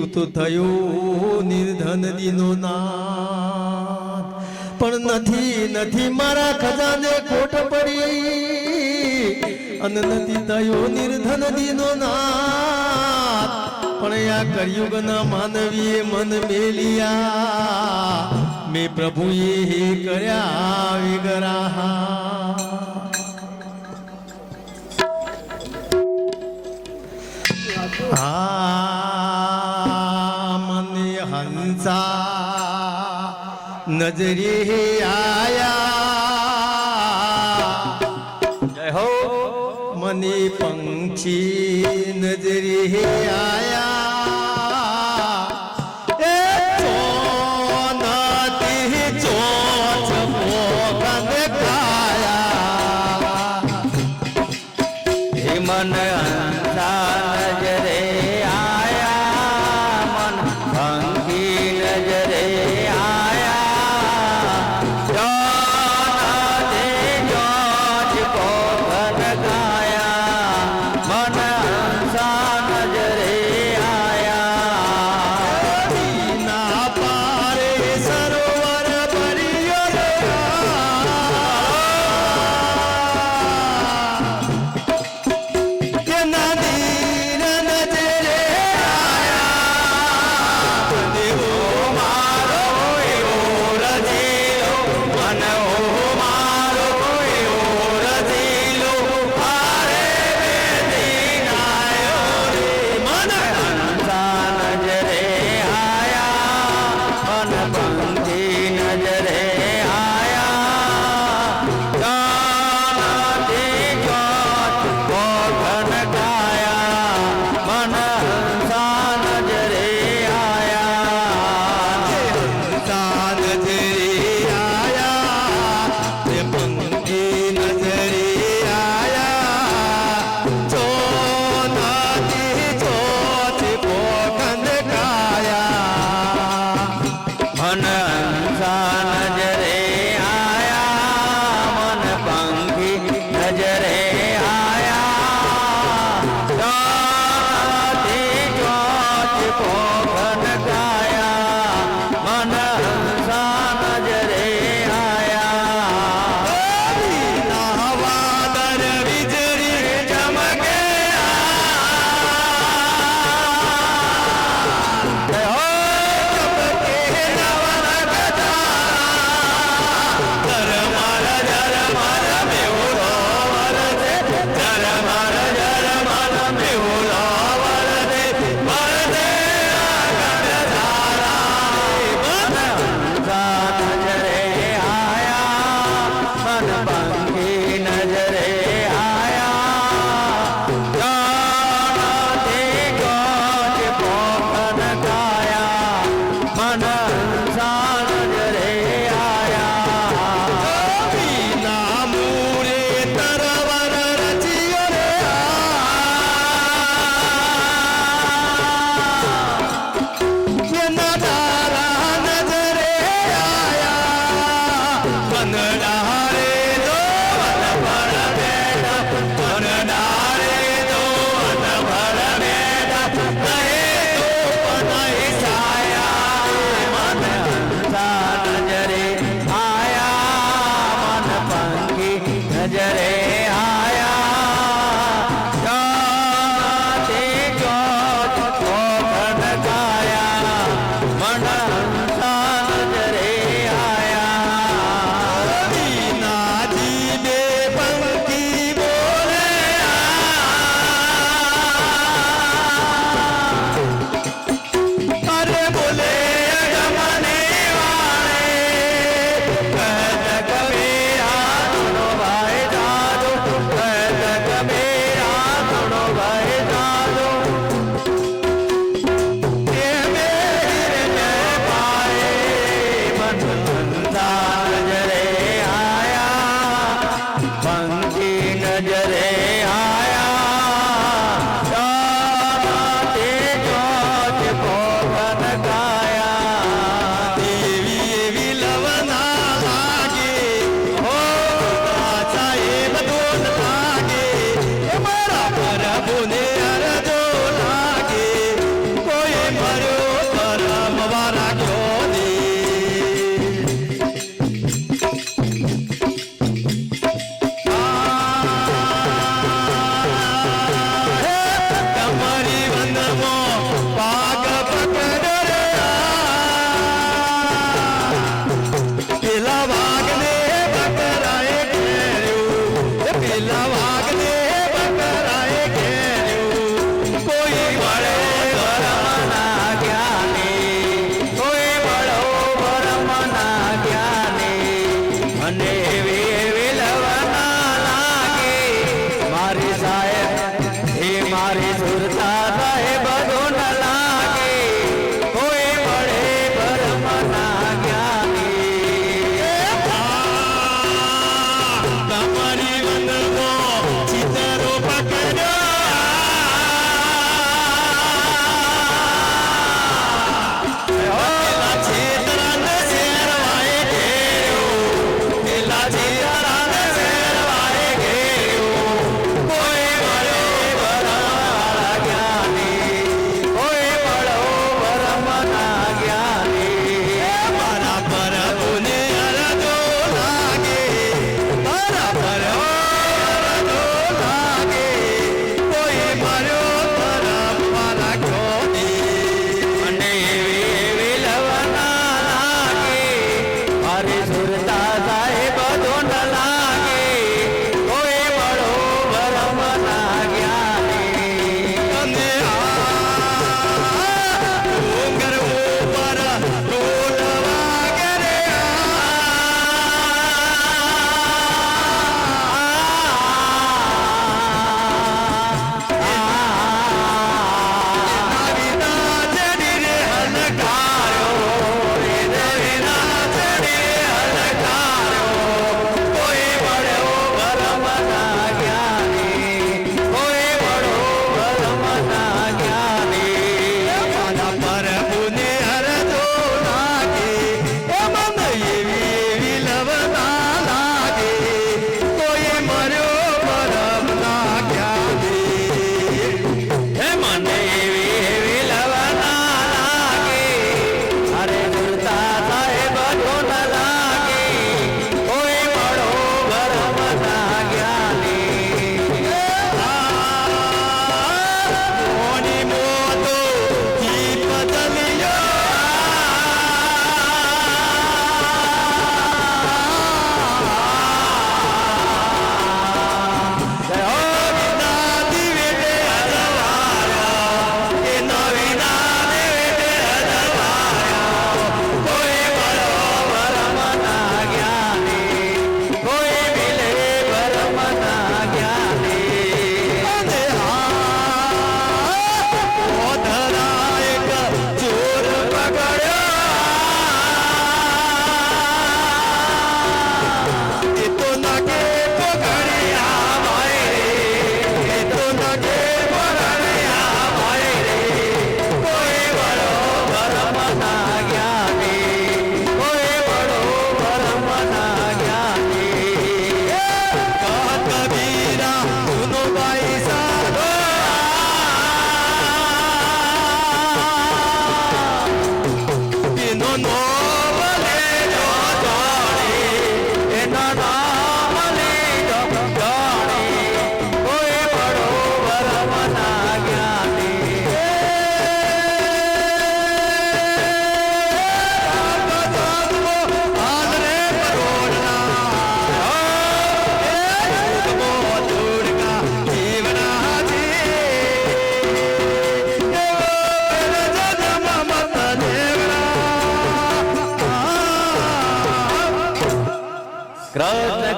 તું તો થયો નિર્ધન દીનો નાથ. પણ નથી નથી મારા ખજાને ખોટ પડી. અને નથી થયો નિર્ધન દીનો ના પણ આ કળિયુગના માનવીએ મન મેલિયા. મેં પ્રભુએ કર્યા વિગરાહા આ હંસા નજરે આયા જય હો મને પંખી નજરે આયા હંસા નજરે नजरे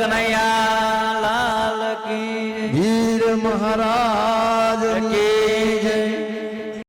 કનૈયા લાલ કી. વીર મહારાજ